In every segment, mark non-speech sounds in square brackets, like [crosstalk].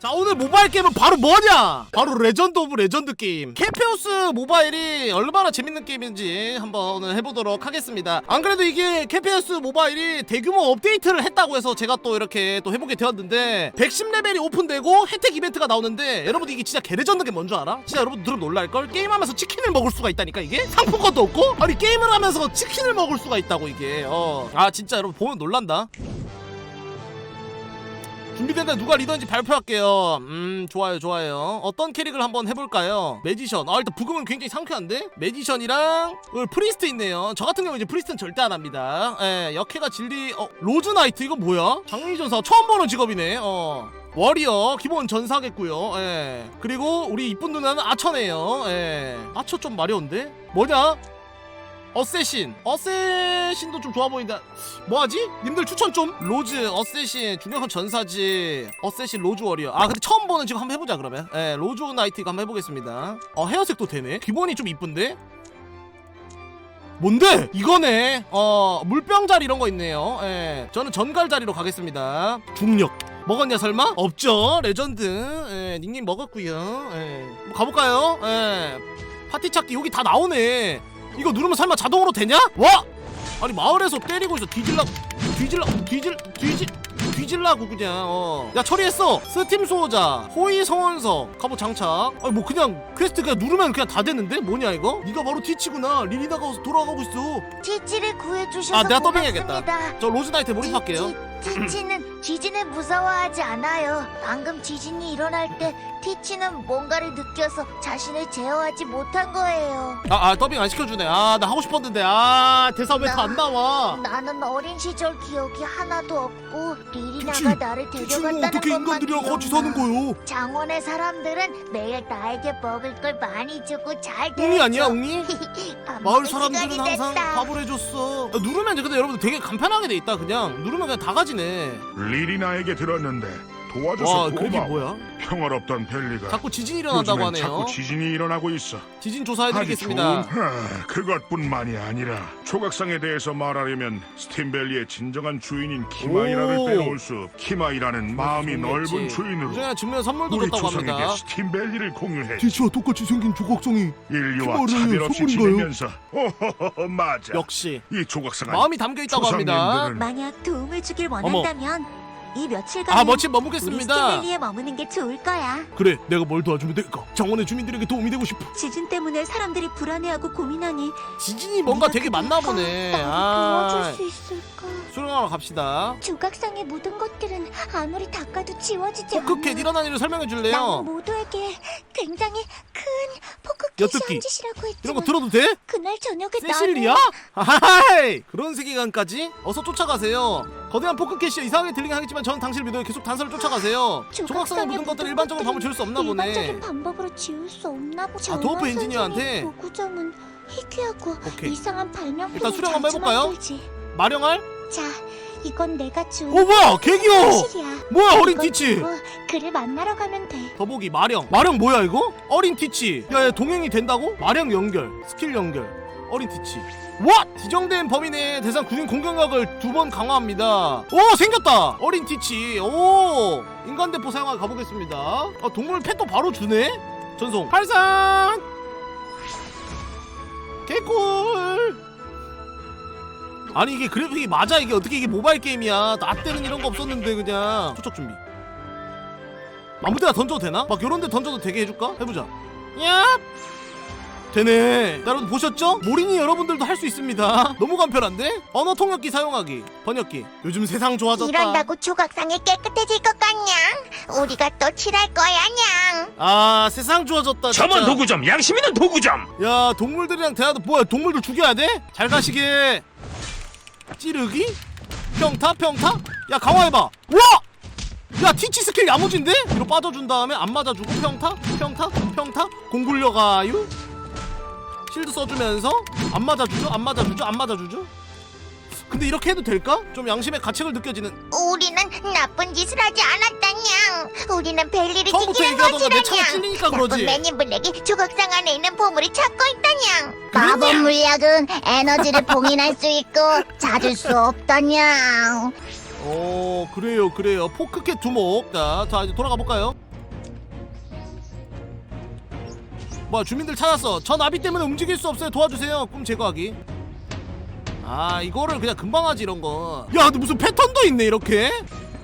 자 오늘 모바일 게임은 바로 뭐냐? 바로 레전드 오브 레전드 게임. 캐페오스 모바일이 얼마나 재밌는 게임인지 한번 해보도록 하겠습니다. 안 그래도 이게 캐페오스 모바일이 대규모 업데이트를 했다고 해서 제가 또 이렇게 또 해보게 되었는데 110레벨이 오픈되고 혜택 이벤트가 나오는데 여러분 이게 진짜 개레전드 게뭔줄 알아? 진짜 여러분 들으면 놀랄걸? 게임하면서 치킨을 먹을 수가 있다니까 이게? 상품권도 없고? 아니 게임을 하면서 치킨을 먹을 수가 있다고 이게. 어 아 진짜 여러분 보면 놀란다 준비된다 누가 리더인지 발표할게요. 음 좋아요 좋아요. 어떤 캐릭을 한번 해볼까요? 매지션. 아 일단 부금은 굉장히 상쾌한데? 매지션이랑 오늘 프리스트 있네요. 저 같은 경우 이제 프리스트는 절대 안 합니다. 예 역해가 진리 어 로즈나이트 이거 뭐야? 장미전사 처음 보는 직업이네. 어. 워리어 기본 전사겠고요. 예. 그리고 우리 이쁜 누나는 아처네요. 예. 아처 좀 마려운데? 뭐냐 어쌔신. 어쌔신도 좀 좋아 보인다. 뭐하지? 님들 추천 좀. 로즈 어쌔신 중력한 전사지. 어쌔신 로즈 워리어. 아 근데 처음 보는 지금 한번 해보자 그러면. 예 로즈 나이트 한번 해보겠습니다. 어 헤어색도 되네. 기본이 좀 이쁜데? 뭔데? 이거네. 어 물병자리 이런 거 있네요. 예 저는 전갈자리로 가겠습니다. 중력. 먹었냐 설마? 없죠. 레전드. 예 닉님 먹었구요. 예뭐 가볼까요? 예. 파티 찾기 여기 다 나오네 이거 누르면 설마 자동으로 되냐? 와! 아니 마을에서 때리고 있어 뒤질라 뒤질라 뒤질 뒤질 뒤질라고 그냥 어. 야 처리했어 스팀 수호자 호위 성원석 갑옷 장착 아니 뭐 그냥 퀘스트 그냥 누르면 그냥 다 됐는데 뭐냐 이거 네가 바로 티치구나 리리나가 돌아가고 있어 티치를 구해주셔서 아, 내가. 더빙해야겠다. 저 로즈나이트 몰입할게요 티치, 티치는 지진을 무서워하지 않아요. 방금 지진이 일어날 때 티치는 뭔가를 느껴서 자신을 제어하지 못한 거예요. 아, 아 더빙 안 시켜주네 아 나 하고 싶었는데 아 대사 왜 다 안 나와 나는 어린 시절 기억이 하나도 없고 리리나가 나를 데려갔다는 것만 기억나. 거요 장원의 사람들은 매일 나에게 먹을 걸 많이 주고 잘 대해줘. 웅이 아니야 웅이? [laughs] 밥 마을 먹을 사람들은 시간이 항상 됐다. 밥을 해줬어 야, 누르면 이제 근데 여러분들 되게 간편하게 돼 있다 그냥 누르면 그냥 다 가지 네 리리나에게 들었는데 도와줘서 와 그게 고마워. 뭐야 평화롭던 벨리가 자꾸 지진이 일어난다고 요즘엔 하네요 자꾸 지진이 일어나고 있어. 지진 조사해드리겠습니다 하, 그것뿐만이 아니라 조각상에 대해서 말하려면 스팀벨리의 진정한 주인인 키마이라를 오. 빼놓을 수 없. 키마이라는 마음이 넓은 주인으로 그중에 주면 선물도 우리 줬다고 조상에게 합니다 스팀벨리를 공유해 티치와 똑같이 생긴 조각성이 인류와 키마이라는 차별 없이 선물인가요? 지내면서 오호호호 맞아 역시 이 조각상은 마음이 담겨 있다고 합니다 조상님들은 만약 도움을 주길 원한다면 이 며칠간 아 멋진 머무겠습니다 스팀밸리에 머무는 게 좋을 거야. 그래 내가 뭘 도와주면 될까 정원의 주민들에게 도움이 되고 싶어 지진 때문에 사람들이 불안해하고 고민하니 지진이 뭔가 되게 많나 보네 아 도와줄 수 있을까? 수령하러 갑시다 조각상에 묻은 것들은 아무리 닦아도 지워지지 포크캣 일어난 일을 설명해 나는 줄래요? 모두에게 굉장히 큰 포크캣이. 한 짓이라고 했지만 이런 거 들어도 돼? 그날 저녁에 세실리아? 하하이 그런 세계관까지? 어서 쫓아가세요 거대한 포크캣이 이상하게 들리긴 하겠지만 저는 당신을 믿어요 계속 단서를 쫓아가세요 조각상에 묻은 것들 일반적으로 밤을 지울 수 없나 보네 일반적인 방법으로 지울 수 없나 보네. 아, 도어프 엔지니어한테? 도구점은 희귀하고 오케이 이상한 발명품 일단 수령 한번 해볼까요? 마령알? 자, 이건 내가 준오 뭐야 개귀여워 사실이야. 뭐야 어린 티치 들고 그를 만나러 가면 돼. 더보기 마령 마령 뭐야 이거? 어린 티치 야야 동행이 된다고? 마령 연결 스킬 연결 어린 티치 와! 지정된 범위 내 대상 구인 공격력을 두 번 강화합니다. 오 생겼다. 어린 티치. 오 인간 대포 사용하러 가보겠습니다. 아 동물 펫도 바로 주네? 전송. 발산! 개꿀! 아니 이게 그래픽이 맞아? 이게 어떻게 이게 모바일 게임이야? 나 때는 이런 거 없었는데 그냥. 초적 준비. 아무 데나 던져도 되나? 막 요런 데 던져도 되게 해줄까? 해보자. 야 되네 여러분 보셨죠? 모린이 여러분들도 할 수 있습니다 [laughs] 너무 간편한데? 언어 통역기 사용하기 번역기 요즘 세상 좋아졌다 이런다고 조각상이 깨끗해질 것 같냐? 우리가 또 칠할 거야, 냥. 아 세상 좋아졌다 진짜 저만 도구점 양심 있는 도구점 야 동물들이랑 대화도 뭐야 동물들 죽여야 돼? 잘 가시게 찌르기? 평타 평타? 야 강화해봐 우와! 야 티치 스킬 야무진데? 뒤로 빠져준 다음에 안 맞아주고 평타 평타 평타 공 굴려가요 실드 써주면서 안 맞아주죠 안 맞아주죠 안 맞아주죠 근데 이렇게 해도 될까? 좀 양심의 가책을 느껴지는 우리는 나쁜 짓을 하지 않았다냥. 우리는 벨리를 처음부터 지키는 얘기하던가 내 차가 것이라냥. 찔리니까 그러지 나쁜 매니블랙이 조각상 안에 있는 보물을 찾고 있다냥. 그랬냐? 마법 물약은 에너지를 봉인할 수 있고 찾을 수 없다냥. 어 그래요 그래요 포크캣 두목 자, 자 이제 돌아가 볼까요 뭐야 주민들 찾았어. 저 나비 때문에 움직일 수 없어요. 도와주세요. 꿈 제거하기. 아 이거를 그냥 금방 하지 이런 거야 근데 무슨 패턴도 있네 이렇게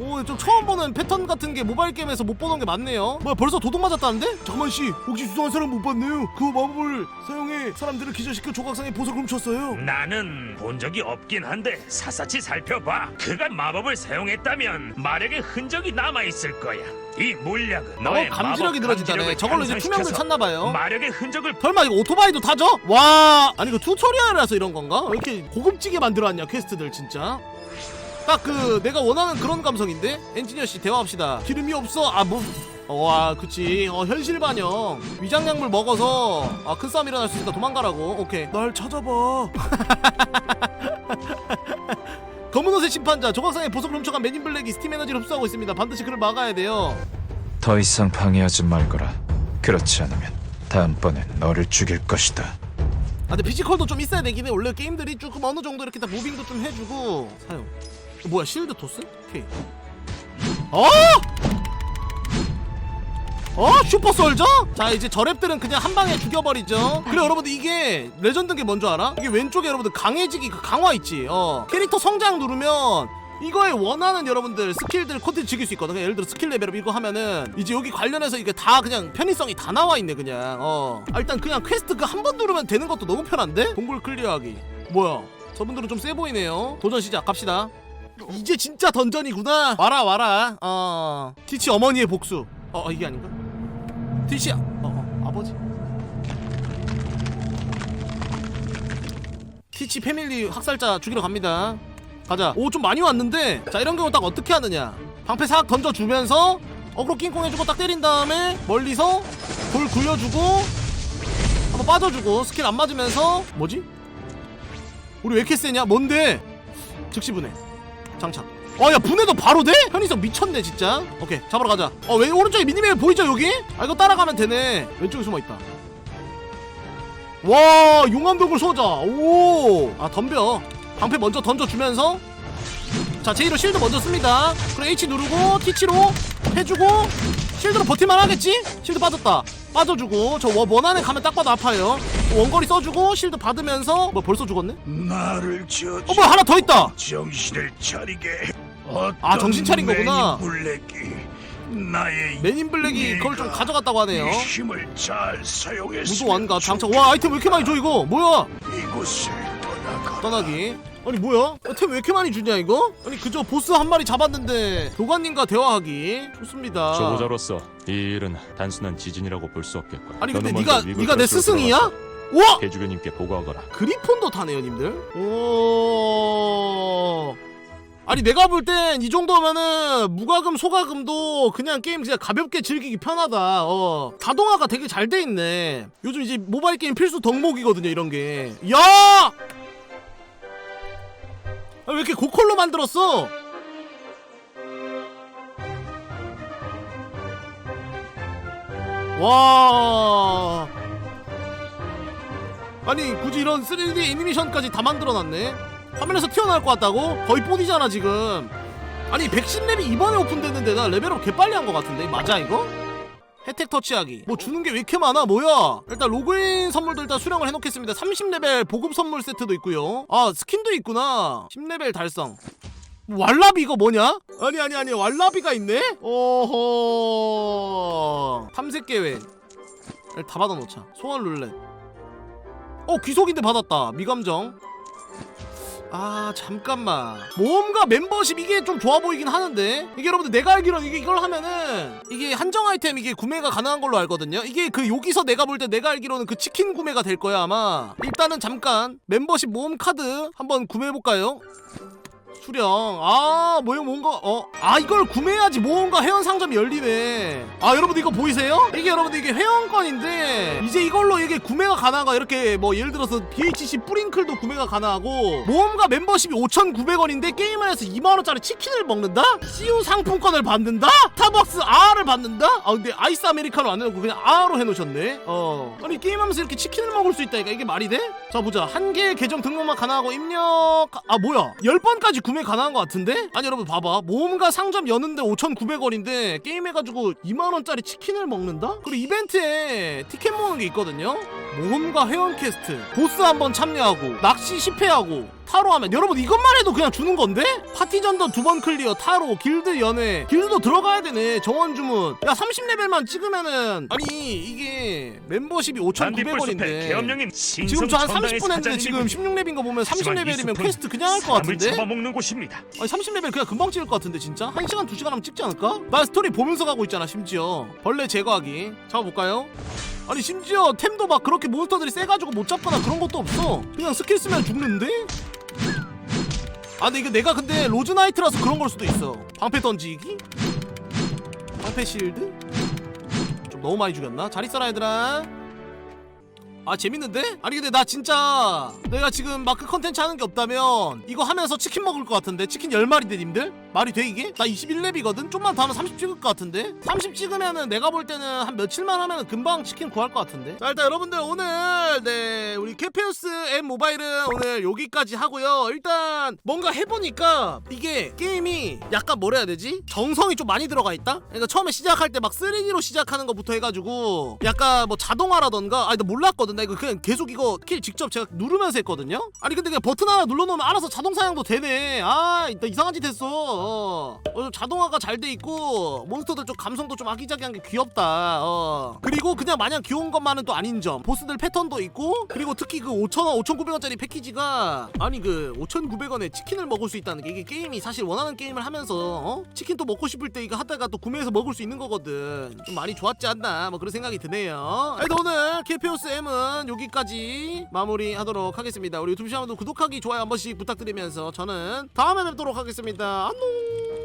오 좀 처음 보는 패턴 같은 게 모바일 게임에서 못 보는 게 많네요 뭐야 벌써 도둑 맞았다는데? 잠깐만 씨 혹시 수상한 사람 못 봤나요? 그 마법을 사용해 사람들을 기절시켜 조각상의 보석을 훔쳤어요 나는 본 적이 없긴 한데 사사치 살펴봐. 그가 마법을 사용했다면 마력의 흔적이 남아 있을 거야. 이 물약은 너의 어 감지력이 마법 늘어진다네 감지력을 저걸로 이제 투명물 향상시켜서 찾나봐요 마력의 흔적을 설마 이거 오토바이도 타죠? 와 아니 이거 튜토리얼이라서 이런 건가? 왜 이렇게 고급지게 만들어놨냐 퀘스트들 진짜 딱 그 내가 원하는 그런 감성인데? 엔지니어 씨 대화합시다. 기름이 없어. 아 뭐 와 그치. 어 현실 반영. 위장약물 먹어서 아 큰 싸움 일어날 수 있으니까 도망가라고. 오케이. 날 찾아봐. [laughs] 검은 옷의 심판자 조각상의 보석을 훔쳐간 맨인 블랙이 스팀 에너지를 흡수하고 있습니다. 반드시 그를 막아야 돼요. 더 이상 방해하지 말거라. 그렇지 않으면 다음번엔 너를 죽일 것이다. 아 근데 피지컬도 좀 있어야 되긴 해. 원래 게임들이 조금 어느 정도 이렇게 다 무빙도 좀 해주고. 사용. 어, 뭐야 실드 토스? 오케이 어? 어? 슈퍼 솔저? 자 이제 저랩들은 그냥 한 방에 죽여버리죠 그래 여러분들 이게 레전드인 게 뭔 줄 알아? 이게 왼쪽에 여러분들 강해지기 그 강화 있지 어 캐릭터 성장 누르면 이거에 원하는 여러분들 스킬들 콘텐츠 즐길 수 있거든. 예를 들어 스킬 레벨업 이거 하면은 이제 여기 관련해서 이게 다 그냥 편의성이 다 나와 있네 그냥. 어. 아, 일단 그냥 퀘스트 그 한 번 누르면 되는 것도 너무 편한데? 동굴 클리어하기. 뭐야? 저분들은 좀 세 보이네요. 도전 시작 갑시다. 이제 진짜 던전이구나. 와라 와라. 어. 티치 어머니의 복수. 어, 어 이게 아닌가? 티치 아, 어, 어 아버지. 티치 패밀리 학살자 죽이러 갑니다. 가자. 오 좀 많이 왔는데 자 이런 경우 딱 어떻게 하느냐? 방패 싹 던져 주면서 어그로 낑꽁 해주고 딱 때린 다음에 멀리서 돌 굴려주고 한번 빠져주고 스킬 안 맞으면서 뭐지? 우리 왜 이렇게 세냐? 뭔데? 즉시 분해 장착. 아야 분해도 바로 돼? 편의성 미쳤네 진짜. 오케이 잡으러 가자. 어 왜 오른쪽에 미니맵 보이죠 여기? 아 이거 따라가면 되네. 왼쪽에 숨어있다. 와 용암벽을 쏘자. 오아 덤벼. 방패 먼저 던져주면서. 자 제이로 실드 먼저 씁니다. 그리고 H 누르고 T치로 해주고 실드로 버틸만 하겠지? 실드 빠졌다 빠져주고 저 원- 원안에 가면 딱 봐도 아파요. 원거리 써주고 실드 받으면서 뭐 벌써 죽었네? 나를 저어 뭐야 하나 더 있다! 정신을 차리게 아, 정신 차린 거구나. 블랙이 나의 맨인 블랙이 그걸 좀 가져갔다고 하네요. 이 힘을 잘 사용했으면 무도 완가 장착. 와 아이템 왜 이렇게 많이 줘 이거? 뭐야? 이곳을 떠나가 떠나기 아니 뭐야 템 왜 이렇게 많이 주냐 이거? 아니 그저 보스 한 마리 잡았는데 교관님과 대화하기 좋습니다 초보자로서 이 일은 단순한 지진이라고 볼 수 없겠고. 아니 근데 너는 네가 먼저 네가 내 스승이야? 우와! 대주교님께 보고하거라. 그리폰도 타네요 님들 오 아니 내가 볼 땐 이 정도면은 무과금 소과금도 그냥 게임 그냥 가볍게 즐기기 편하다 어 자동화가 되게 잘 돼 있네 요즘 이제 모바일 게임 필수 덕목이거든요 이런 게 야! 아, 왜 이렇게 고퀄로 만들었어? 와 아니 굳이 이런 3D 애니메이션까지 다 만들어놨네 화면에서 튀어나올 것 같다고? 거의 4D잖아 지금 아니 110렙이 이번에 오픈됐는데 나 레벨업 개빨리 한 것 같은데 맞아 이거? 혜택 터치하기. 뭐 주는 게 왜 이렇게 많아? 뭐야? 일단 로그인 선물도 일단 수령을 해놓겠습니다. 30레벨 보급 선물 세트도 있고요. 아 스킨도 있구나. 10레벨 달성. 왈라비 이거 뭐냐? 아니 아니 아니. 왈라비가 있네? 오호 탐색 계획. 다 받아놓자. 소환 룰렛. 어 귀속인데 받았다. 미감정 아 잠깐만. 모험가 멤버십 이게 좀 좋아 보이긴 하는데? 이게 여러분들 내가 알기로는 이게 이걸 하면은 이게 한정 아이템 이게 구매가 가능한 걸로 알거든요? 이게 그 여기서 내가 볼 때 내가 알기로는 그 치킨 구매가 될 거야 아마. 일단은 잠깐 멤버십 모험 카드 한번 구매해볼까요? 수령 아 뭐야 뭔가 어아 이걸 구매해야지 모험가 회원 상점이 열리네 아 여러분들 이거 보이세요? 이게 여러분들 이게 회원권인데 이제 이걸로 이게 구매가 가능하가 이렇게 뭐 예를 들어서 BHC 뿌링클도 구매가 가능하고 모험가 멤버십이 5,900원인데 게임을 해서 2만원짜리 치킨을 먹는다? CU 상품권을 받는다? 스타벅스 R을 받는다? 아 근데 아이스 아메리카노 안 해놓고 그냥 R로 해놓으셨네 어 아니 게임하면서 이렇게 치킨을 먹을 수 있다니까 이게 말이 돼? 자 보자 한 개의 계정 등록만 가능하고 입력 아 뭐야 10번까지 얼마든지 구매 가능한 것 같은데? 아니 여러분 봐봐 모험가 상점 여는데 5,900원인데 게임 해가지고 2만원짜리 치킨을 먹는다? 그리고 이벤트에 티켓 모으는 게 있거든요? 모험가 회원 퀘스트 보스 한번 참여하고 낚시 10회하고 타로 하면 여러분 이것만 해도 그냥 주는 건데? 파티전도 두번 클리어 타로 길드 연애 길드도 들어가야 되네 정원 주문 야 30레벨만 찍으면은 아니 이게 멤버십이 반딧불 숲의 5,900원인데 계엄령인 지금 저 한 30분 했는데 지금 16렙인 거 보면 30레벨이면 퀘스트 그냥 할 것 같은데? 잡아먹는 곳입니다. 아니 30레벨 그냥 금방 찍을 것 같은데 진짜? 1시간 2시간 하면 찍지 않을까? 나 스토리 보면서 가고 있잖아 심지어 벌레 제거하기 잡아볼까요? 아니 심지어 템도 막 그렇게 몬스터들이 세가지고 못 잡거나 그런 것도 없어 그냥 스킬 쓰면 죽는데? 아 근데 이거 내가 근데 로즈나이트라서 그런 걸 수도 있어 방패 던지기? 방패 실드? 좀 너무 많이 죽였나? 잘 있어라 얘들아 아 재밌는데? 아니 근데 나 진짜 내가 지금 마크 컨텐츠 하는 게 없다면 이거 하면서 치킨 먹을 것 같은데 치킨 10마리인데 님들? 말이 돼 이게? 나 21렙이거든? 좀만 더 하면 30 찍을 것 같은데? 30 찍으면은 내가 볼 때는 한 며칠만 하면은 금방 치킨 구할 것 같은데? 자 일단 여러분들 오늘 네 우리 케페우스 M 모바일은 오늘 여기까지 하고요 일단 뭔가 해보니까 이게 게임이 약간 뭐라 해야 되지? 정성이 좀 많이 들어가 있다? 그러니까 처음에 시작할 때 막 3D로 시작하는 것부터 해가지고 약간 뭐 자동화라던가 아니 나 몰랐거든 나 이거 그냥 계속 이거 킬 직접 제가 누르면서 했거든요 아니 근데 그냥 버튼 하나 눌러놓으면 알아서 자동 사냥도 되네 아나 이상한 짓 했어 어, 좀 자동화가 잘 돼 있고 몬스터들 좀 감성도 좀 아기자기한 게 귀엽다. 어. 그리고 그냥 마냥 귀여운 것만은 또 아닌 점. 보스들 패턴도 있고 그리고 특히 그 5,000원 5,900원짜리 패키지가 아니 그 5,900원에 치킨을 먹을 수 있다는 게 이게 게임이 사실 원하는 게임을 하면서 어? 치킨 또 먹고 싶을 때 이거 하다가 또 구매해서 먹을 수 있는 거거든. 좀 많이 좋았지 않나? 뭐 그런 생각이 드네요. 하여튼 오늘 KPOS M은 여기까지 마무리하도록 하겠습니다. 우리 유튜브 시청자분들 구독하기 좋아요 한 번씩 부탁드리면서 저는 다음에 뵙도록 하겠습니다. 안녕 Tchau!